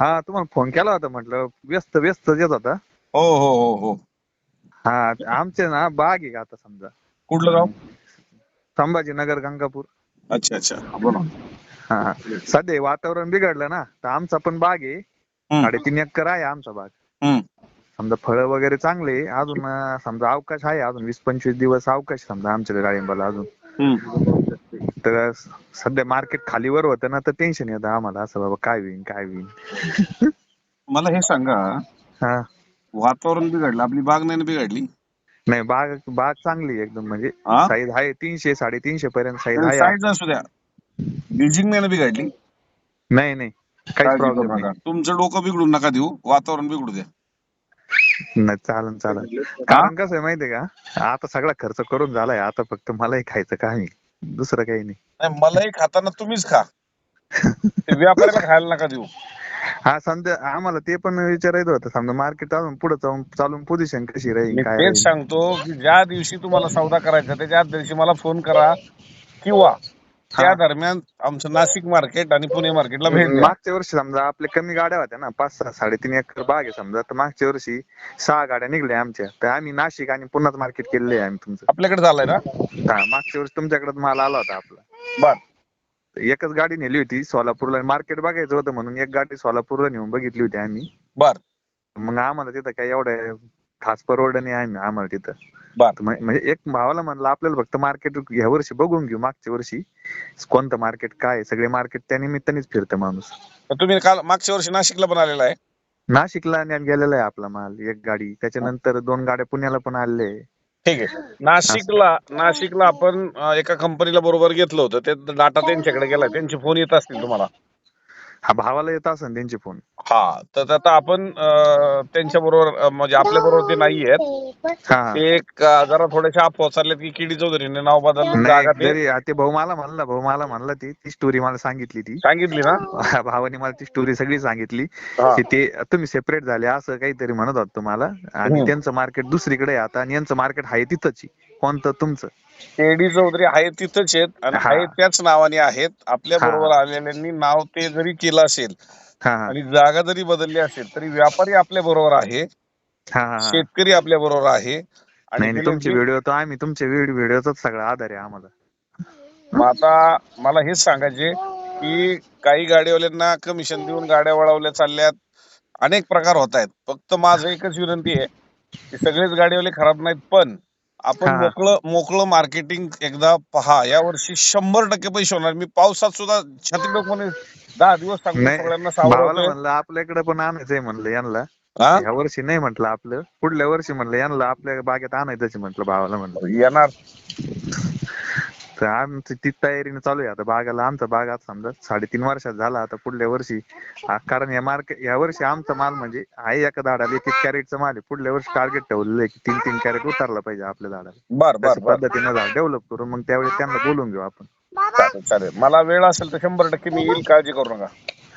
हा तुम्हाला फोन केला होता म्हटलं व्यस्त व्यस्त येत होता. हो हो हो हो. हा आमचे ना बाग आहे का आता समजा. कुठलं गाव? संभाजीनगर गंगापूर. अच्छा अच्छा. बोला हा सध्या वातावरण बिघडलं ना तर आमचा पण बाग आहे. हम्म. साडेतीन एकर आहे आमचा बाग. हम्म. समजा फळं वगैरे चांगले आहे. अजून अं, समजा अवकाश आहे. अजून वीस पंचवीस दिवस अवकाश आहे समजा आमच्या डाळिंबाला अजून. हम्म. तर सध्या मार्केट खालीवर होतं ना तर टेन्शन येतं आम्हाला. असं बाबा काय होईल काय होईल मला हे सांगा. हा. वातावरण बिघडलं. आपली बाग नाही ना बिघडली? नाही बाग बाग चांगली एकदम. म्हणजे हा? साईज आहे तीनशे साडेतीनशे पर्यंत साईज आहे साईज असू द्या. बीजिंग नाही ना बिघडली? नाही नाही. काळजी करू प्रॉब्लेम नका. तुमचं डोकं बिघडू नका देऊ. वातावरण बिघडू द्या. नाही चालन चालन. कारण कसं आहे माहितीये का? आता सगळा खर्च करून झालाय. आता फक्त मलाही खायचं काय नाही दुसरं काही नाही. नाही मलाही खाताना तुम्हीच खा. ते व्यापाऱ्याला खायला नका देऊ. हा समजा आम्हाला ते पण विचारायचं होतं. समजा मार्केट अजून पुढे जाऊन चालून पोझिशन कशी राहील मी काय तेच राहील? सांगतो की ज्या दिवशी तुम्हाला सौदा करायचा त्याच्या आदल्या दिवशी मला फोन करा किंवा त्या दरम्यान आमचं नाशिक मार्केट आणि पुणे मार्केटला भेट द्या. मागच्या वर्षी समजा आपल्या कमी गाड्या होत्या ना पाच सहा साडेतीन एकर बाग आहे समजा तर मागच्या वर्षी सहा गाड्या निघल्या आमच्या. तर आम्ही नाशिक आणि पुन्हा मार्केट केलेले आहे आम्ही तुमचं. आपल्याकडे झालंय ना? हा मागच्या वर्षी तुमच्याकडे माल आला होता आपला. बर. तर एकच गाडी नेली होती सोलापूरला. मार्केट बघायचं होतं म्हणून एक गाडी सोलापूरला नेऊन बघितली होती आम्ही. बर. मग आम्हाला तिथं काय एवढं खास परवड नाही आहे आम्हाला तिथं. म्हणजे एक भावाला म्हणलं आपल्याला फक्त मार्केट ह्या वर्षी बघून घेऊ मागच्या वर्षी. कोणतं मार्केट काय. सगळे मार्केट त्या निमित्तानेच फिरतं माणूस. तर तुम्ही काल मागच्या वर्षी नाशिकला पण आलेला आहे? नाशिकला न्यायला गेलेला आहे आपला माल एक गाडी. त्याच्यानंतर दोन गाड्या पुण्याला पण आले ठीक आहे. नाशिकला नाशिकला आपण एका कंपनीला बरोबर घेतलं होतं. ते डाटा त्यांच्याकडे गेलाय त्यांचे फोन येत असतील तुम्हाला. हा भावाला येत असेल त्यांचे फोन हा तर आता आपण त्यांच्या बरोबर म्हणजे आपल्या बरोबर ते नाही आहेत हा. ते एक, अं, जरा थोडेसे अफवा चाललेत की किडी चौधरीने नाव बदललं नाही जागा ते भाऊ मला म्हणला भाऊ मला म्हणला ती ती स्टोरी मला सांगितली ती सांगितली ना भावाने मला ती स्टोरी सगळी सांगितली हा. की ते तुम्ही सेपरेट झाले असं काहीतरी म्हणत होत तुम्हाला आणि हम्म. त्यांचं मार्केट दुसरीकडे आहे आता आणि यांचं मार्केट आहे तिथंच आहे. कोणतं तुमचं? केडी चौधरी आहेत तिथंच आहेत आणि हा. आहेत त्याच नावाने आहेत. आपल्या हा. बरोबर आलेल्यांनी नाव ते जरी केलं असेल हा. हा आणि जागा जरी बदलली असेल तरी व्यापारी आपल्या बरोबर आहे. हा हा हा. शेतकरी आपल्या बरोबर आहे. आणि नाही नाही गेले तुमचे व्हिडिओ तर आम्ही तुमच्या व्हिडिओचाच सगळा आधार आहे आम्हाला. मग आता मला हेच सांगायचे की काही गाडीवाल्यांना कमिशन देऊन गाड्या वळवल्या चालल्यात. अनेक प्रकार होत आहेत. फक्त माझं एकच विनंती आहे की सगळेच गाडीवाले खराब नाहीत पण आपण हा. मोकळं मोकळं मार्केटिंग एकदा पहा. या वर्षी शंभर टक्के पैसे होणार. मी पावसात सुद्धा छत्री लोक दहा दिवस सांगतो नाही सगळ्यांना भावाला म्हणलं आपल्याकडे पण आणायचंय म्हणलं यांना. हा? ह्या वर्षी नाही म्हटलं आपलं. पुढल्या वर्षी म्हणलं यांना आपल्या बागेत आणायचंच म्हटलं भावाला म्हणलं. येणार. तर आमची ती तयारीने चालू आहे. आता बागाला आमचा बाग आता समजा साडेतीन वर्षात झाला. आता पुढल्या वर्षी आ, कारण या मार्केट या वर्षी आमचा माल म्हणजे आहे एका झाडाला एक एक कॅरेटचा माल आहे. पुढल्या वर्षी टार्गेट ठेवलेलं आहे की तीन तीन कॅरेट उतरला पाहिजे आपल्या झाडाला बर बर तशा बर. पद्धतीने झाड डेव्हलप करू मग त्यावेळी त्यांना बोलून घेऊ आपण. चालेल चालेल. मला वेळ असेल तर शंभर टक्के मी येईल. काळजी करू नका.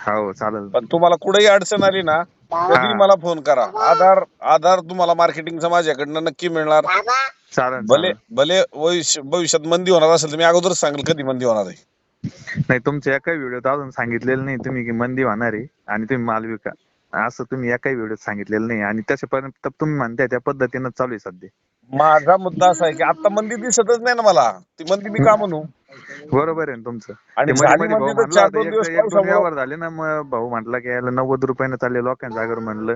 हो चालेल. पण तुम्हाला कुठेही अडचण आली ना कधी मला फोन करा. आधार आधार तुम्हाला मार्केटिंगचा माझ्याकडनं नक्की मिळणार. चालेल भले चालेल. भले भविष्य- भविष्यात मंदी होणार असेल तर मी अगोदरच सांगेल कधी मंदी होणार आहे. नाही तुमच्या एकाही व्हिडिओत अजून सांगितलेलं नाही तुम्ही की मंदी होणार आहे आणि तुम्ही माल विका. असं तुम्ही एकाही व्हिडिओत सांगितलेलं नाही आणि त्याच्यापर्यंत तुम्ही म्हणताय त्या पद्धतीनं चालू आहे सध्या. माझा मुद्दा असा आहे की आता मंदी दिसतच नाही ना मला. ती मंदी मी का म्हणू? बरोबर आहे ना तुमचं. आणि ते मध्ये झाली मध्ये भाऊ मंदी तर म्हणला चार होता, दोन एक- दिवस एक दोन पावसामुळं. व्यवहार झाले ना मग. भाऊ म्हटला की याला नव्वद रुपयानं चालले लोकांच्या जागर म्हणलं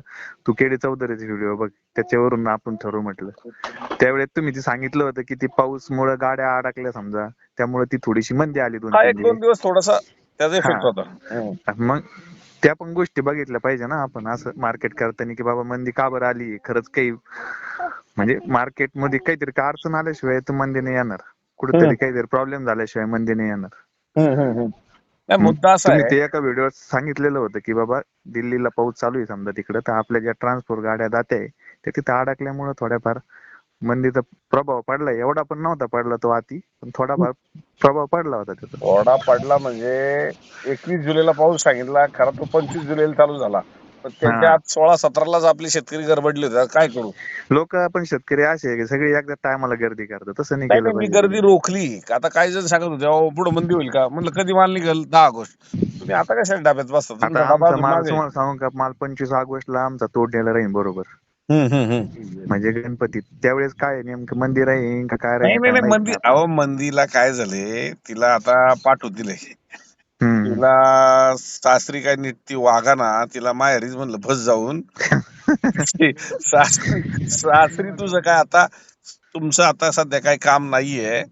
तू केडी चौधरीचे व्हिडिओ बघ त्याच्यावरून आपण ठरवू म्हटलं. त्यावेळेस तुम्ही ते सांगितलं होतं की ती पाऊस मुळे गाड्या अडकल्या समजा त्यामुळे ती थोडीशी मंदी आली दोन हा तीन एक दोन दिवस थोडासा त्याचा इफेक्ट हा. होता. हम्म. मग त्या पण गोष्टी बघितल्या पाहिजे ना आपण असं मार्केट करताना की बाबा मंदी का बरं आली? खरंच काही म्हणजे मार्केटमध्ये काहीतरी का अडचण आल्याशिवाय तर मंदी नाही येणार. कुठेतरी. काहीतरी प्रॉब्लेम झाल्याशिवाय मंदी नाही येणार. नाही मुद्दा असा तुम्ही आहे. ते एका व्हिडिओ सांगितलेलं होतं की बाबा दिल्लीला पाऊस चालू आहे समजा तिकडं तर आपल्या ज्या ट्रान्सपोर्ट गाड्या जाते ते तिथं अडकल्यामुळे थोड्याफार मंदीचा प्रभाव पडला. एवढा पण नव्हता पडला तो आती पण थोडाफार प्रभाव पडला होता त्याचा थोडा पडला म्हणजे एकवीस जुलैला पाऊस सांगितला खरा तो पंचवीस जुलैला चालू झाला. पण त्याच्या. आत सोळा सतरालाच आपले शेतकरी गडबडले होते आता काय करू लोक पण शेतकरी असे आहे की सगळे एकदा टायमाला गर्दी करतात तसं नाही नाही केलं नाही, मी पाहिजे गर्दी रोखली आता काही जण सांगत होते अहो पुढे मंदी होईल का म्हणलं कधी माल निघेल दहा ऑगस्ट तुम्ही आता कशाला डब्यात बसता तुमचा आता डबा आमचा अजून माल मागे. तुम्हाला सांगू का माल पंचवीस ऑगस्टला आमचा तोडलेला राहील बरोबर हम्म, हम्म, हम्म. म्हणजे गणपतीत त्यावेळेस काय आहे, नेमकं मंदिर आहे का काय नाही राहील नाही काय नाही माहीत मंदी. अहो मंदीला काय झाले तिला आता पाठवू दिले. तिला सासरी काय नीट ती वागा ना तिला माहेरीच म्हणलं बस जाऊन. सासरी सासरी तुझं काय आता तुमचं आता सध्या काय काम नाहीये.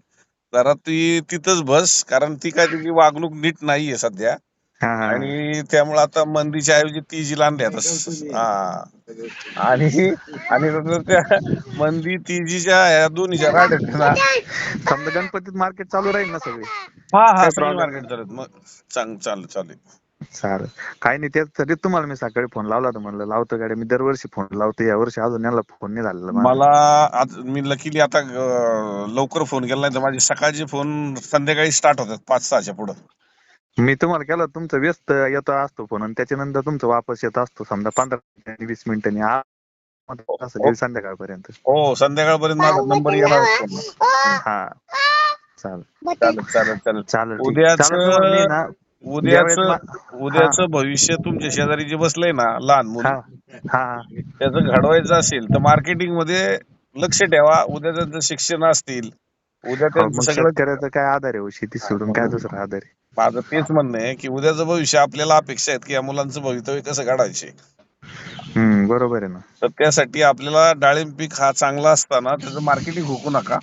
जरा ती तिथंच बस कारण ती काय तिची वागणूक नीट नाहीये सध्या. आणि त्यामुळे आता मंदीच्या ऐवजी ती जी लांडे आता हा. आणि आणि त्या मंदी तिजीच्या या दोन्हीच्या ना. समजा गणपतीत मार्केट चालू राहील ना सगळे? हा हा काही सगळी मार्केट चालत मग चांग चालू चालू चालेल. काही नाही तेच तरी तुम्हाला मी सकाळी फोन लावला होता म्हणलं लावतो गाडी मी दरवर्षी फोन लावतो या वर्षी अजून याला फोन नाही झालेला. मला आज मी लकीली आता लवकर फोन केला नाही तर माझे सकाळचे फोन संध्याकाळी स्टार्ट होतात पाच सहाच्या पुढं. मी तुम्हाला केला तुमचा व्यस्त येतो असतो फोन आणि त्याच्यानंतर तुमचा वापस येत असतो समजा पंधरा मिनिटांनी वीस मिनिटांनी आ- असं संध्याकाळपर्यंत. हो संध्याकाळपर्यंत माझा नंबर येणार हा. चालेल. चालेल चालेल चालेल. चालेल ठीक. उद्याचं- चालेल तुम्हाला मी ना उद्याच ज्यावेळेस मा- उद्याचं भविष्य तुमच्या शेजारी जे बसलंय ना लहान हा मुलं. हा हा. त्याचं घडवायचं असेल तर मार्केटिंगमध्ये लक्ष ठेवा. उद्या त्यांचं शिक्षण असतील उद्या हो, त्यांचं मग सगळं शेतकऱ्याचं काय आधार आहे हो? शेती सोडून काय दुसरा आधार आहे? माझं तेच म्हणणं आहे की उद्याचं भविष्य आपल्याला अपेक्षा आहेत की या मुलांचं भवितव्य कसं घडायचे हम्म बरोबर आहे ना. तर त्यासाठी आपल्याला डाळिंब पीक हा चांगला असताना त्याचं मार्केटिंग हुकू नका.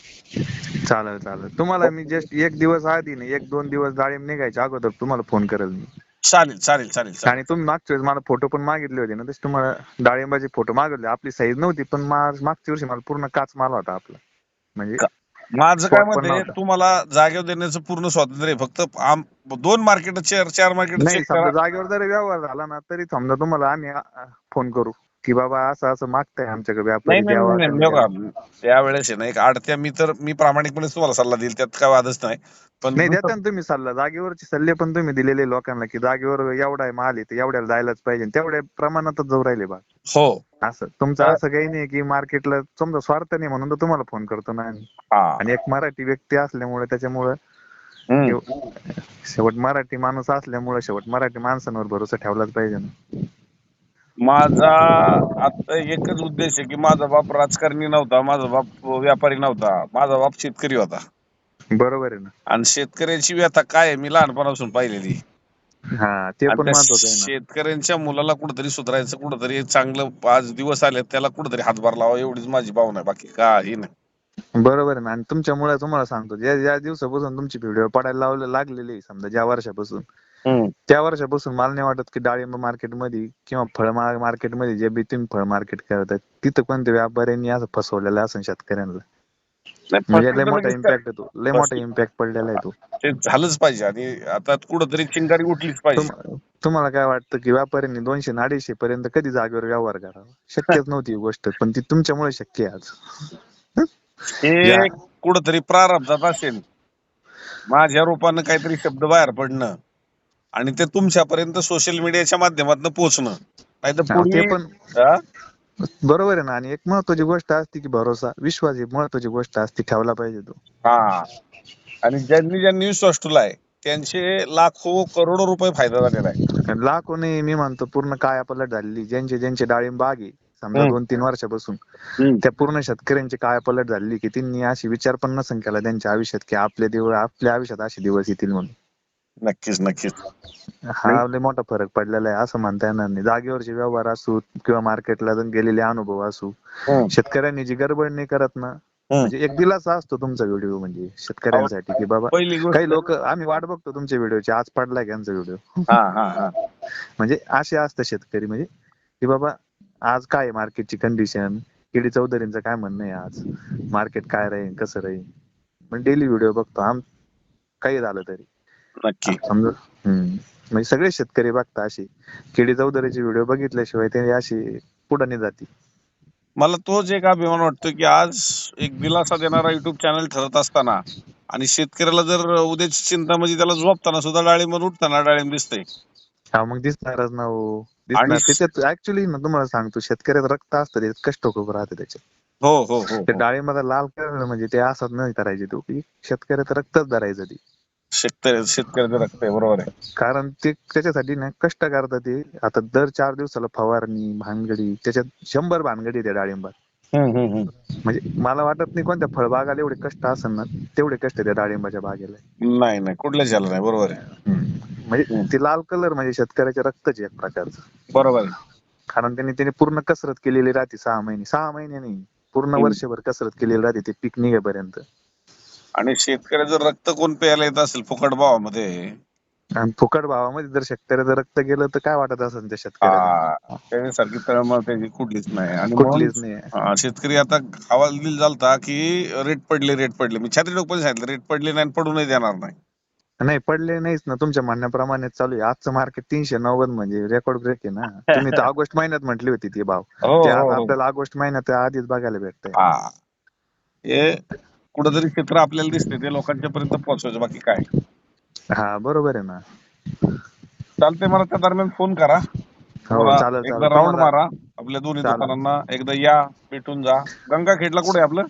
चालेल चालेल. तुम्हाला मी जस्ट एक दिवस आधी नाही एक दोन दिवस डाळिंब निघायच्या अगोदर तुम्हाला फोन करेल मी. चालेल चालेल चालेल चालेल. आणि तुम्ही मागच्या वेळेस मला फोटो पण मागितले होते ना तसे तुम्हाला डाळिंबाचे फोटो मागितले आपली साईज नव्हती पण मा- मागच्या वर्षी मला पूर्ण काच माल होता आपला. म्हणजे का- माझं काय मत आहे. तुम्हाला जागेवर देण्याचं पूर्ण स्वातंत्र्य आहे. फक्त आम- दोन मार्केट चार चार मार्केट नाही समजा जागेवर जरी व्यवहार झाला ना तरी समजा तुम्हाला आम्ही फोन करू की बाबा असं असं मागताय आमच्याकडे व्यापारी नाही द्यावा नाही, कमी नाही द्यावा. बघा त्यावेळेस आहे ना एक आडत्या मी तर मी प्रामाणिकपणे तुम्हाला सल्ला देईल त्यात काय वादच नाही. पण नाही देता ना तुम्ही सल्ला. जागेवरचे सल्ले पण तुम्ही दिलेले लोकांना की जागेवर एवढा आहे माल आहे तर एवढ्याला जायलाच पाहिजे. तेवढ्या प्रमाणातच जाऊ राहिले बा. हो. असं तुमचं. असं काही नाही की मार्केटला समजा स्वार्थ नाही म्हणून तर तुम्हाला फोन करतो ना आम्ही. आणि एक मराठी व्यक्ती असल्यामुळे त्याच्यामुळे. शेवट मराठी माणूस असल्यामुळे शेवट मराठी माणसांवर भरोसा ठेवलाच पाहिजे ना माझा आता एकच उद्देश आहे की माझा बाप राजकारणी नव्हता माझा बाप व्यापारी नव्हता माझा बाप शेतकरी होता बरोबर आहे ना आणि शेतकऱ्याची व्यथा काय आहे मी लहानपणापासून पाहिलेली हा ते आणि पण त्या महत्वाचं आहे ना. शेतकऱ्यांच्या मुलाला कुठेतरी सुधारायचं कुठेतरी चांगलं आज दिवस आले त्याला कुठेतरी हातभार लावा एवढीच माझी भावना आहे बाकी काही नाही. बरोबर आहे ना. आणि तुमच्यामुळे तुम्हाला सांगतो ज्या ज्या दिवसापासून तुमची व्हिडिओ पडायला लावले लागलेली आहे, समजा ज्या वर्षापासून. त्या वर्षापासून मला नाही वाटत की डाळिंब मार्केटमध्ये किंवा फळ मार्केटमध्ये जे बी तुम्ही फळ मार्केट करतात तिथं कोणत्या व्यापाऱ्यांनी असं फसवलेलं असं शेतकऱ्यांना? म्हणजे लय मोठा इम्पॅक्ट येतो लय मोठा इम्पॅक्ट पडलेला आहे तो. ते झालंच पाहिजे आणि आता कुठंतरी चिंगारी उठलीच पाहिजे. तुम- तुम्हाला काय वाटतं की व्यापाऱ्यांनी दोनशे आणि अडीचशे पर्यंत कधी जागेवर व्यवहार करावा? शक्यच नव्हती ही गोष्ट पण ती तुमच्यामुळे शक्य आहे आज. हे? या. कुठंतरी प्रारब्धात असेल. माझ्या रूपानं काहीतरी शब्द बाहेर पडणं आणि ते तुमच्यापर्यंत सोशल मीडियाच्या माध्यमातून पोहोचणं. नाही तर हा, ते पूर्वी पण हा? बरोबर आहे ना. आणि एक महत्वाची गोष्ट असते की भरोसा. विश्वास ही महत्वाची गोष्ट असते ठेवला पाहिजे तो. हा. आणि ज्यांनी ज्यांनी विश्वास ठेवलाय त्यांचे लाखो करोडो रुपये फायदा झालेला आहे. लाखो नाही मी म्हणतो पूर्ण काय पलट झालेली ज्यांचे ज्यांचे डाळिंब बाग आहे समजा हम्म. दोन तीन वर्षापासून त्या पूर्ण शेतकऱ्यांची काय पलट झालेली की त्यांनी अशी विचार पण नसन केला त्यांच्या आयुष्यात की आपले दिवस आपल्या आयुष्यात असे दिवस येतील म्हणून. नक्कीच नक्कीच. हा लय मोठा फरक पडलेला आहे असं म्हणता येणार नाही. जागेवरचे व्यवहार असू किंवा मार्केटला गेलेले अनुभव असू. शेतकऱ्यांनी जी गडबड नाही करत ना. म्हणजे एक दिलासा असतो तुमचा व्हिडिओ म्हणजे शेतकऱ्यांसाठी की बाबा काही लोक आम्ही वाट बघतो तुमच्या व्हिडिओची आज पडलाय त्यांचा व्हिडिओ हा हा हा. म्हणजे असे असतात शेतकरी म्हणजे की बाबा आज काय मार्केटची कंडिशन केडी चौधरींचं काय म्हणणं आहे आज? मार्केट काय राहील कसं राहील? म्हणजे डेली व्हिडिओ बघतो आम काही झालं तरी. नक्की. समजा हम्म. म्हणजे सगळे शेतकरी बघता अशी. केडी चौधरीचे व्हिडिओ बघितल्याशिवाय ते अशी पुढे नाही जाती. मला तोच एक अभिमान वाटतो की आज एक दिलासा देणारा युट्यूब चॅनल ठरत असताना आणि शेतकऱ्याला जर उद्याची चिंता म्हणजे त्याला झोपताना सुद्धा डाळिंब उठताना डाळिंब दिसतंय. हा मग दिसणारच ना हो. आणि- त्याच्यात ऍक्च्युली ना तुम्हाला सांगतो शेतकऱ्यात रक्त असतं त्याच्यात कष्ट खूप राहते त्याच्यात. हो हो हो ते डाळिंबाचा लाल कलर म्हणजे ते असत नाही करायचे तो. की शेतकऱ्याचं रक्तच धरायचं ती. शेतकरी शेतकऱ्याचं रक्त आहे बरोबर आहे. कारण ते त्याच्यासाठी ना कष्ट करतात ते. आता दर चार दिवसाला फवारणी भानगडी त्याच्यात शंभर भानगडी त्या डाळिंबात. हम्म, हम्म, हम्म. म्हणजे मला वाटत नाही कोणत्या फळबागाला एवढे कष्ट असेल ना तेवढे कष्ट त्या डाळिंबाच्या बागेला. नाही नाही कुठल्याच याला नाही बरोबर आहे. म्हणजे. ते लाल कलर म्हणजे शेतकऱ्याच्या रक्तच एक प्रकारचं. बरोबर आहे. कारण त्यांनी त्याने पूर्ण कसरत केलेली राहते सहा महिने. सहा महिने नाही पूर्ण. वर्षभर कसरत केलेली राहते ते पीक निघेपर्यंत. आणि शेतकऱ्याचं रक्त कोण प्यायला येत असेल फुकट भावामध्ये आणि फुकट भावामध्ये जर शेतकऱ्याचं रक्त गेलं तर काय वाटत असेल त्या शेतकऱ्याला? त्याच्यासारखी तळमळ त्याची कुठलीच नाही. आणि कुठलीच म्हणून, नाही शेतकरी आता हवालदिल झालता की रेट पडले रेट पडले. मी छात्री पण सांगितलं रेट पडले नाही आणि पडूनही देणार नाही. नाही पडले नाहीच ना. तुमच्या म्हणण्याप्रमाणे चालू आहे. आजचं मार्केट तीनशे नव्वद म्हणजे रेकॉर्ड ब्रेक आहे ना. तुम्ही तर ऑगस्ट महिन्यात म्हटली होती ती भाव. हो, ते हो, हो. आपल्याला ऑगस्ट महिन्यात आधीच बघायला भेटतंय. हा. हे कुठंतरी चित्र आपल्याला दिसते ते लोकांच्या पर्यंत पोहोचवायचं बाकी काय. हा बरोबर आहे ना. चालते मला त्या दरम्यान फोन करा. हो मला चालेल एकदा राऊंड तुम्हाला मारा. आपल्या दोन्ही चालेल. दुकानांना एकदा या भेटून जा. गंगाखेडला कुठे आहे आपलं?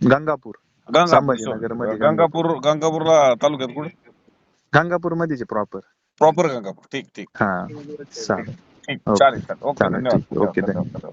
गंगापूर. गंगापूर संभाजीनगरमध्ये गंगापूर गंगापूरला तालुक्यात कुठे? गंगापूर मध्येच प्रॉपर प्रॉपर गंगापूर. ठीक ठीक. हा चालेल. ठीक ओके. चालेल चालेल ओके धन्यवाद. ओके, धन्यवाद.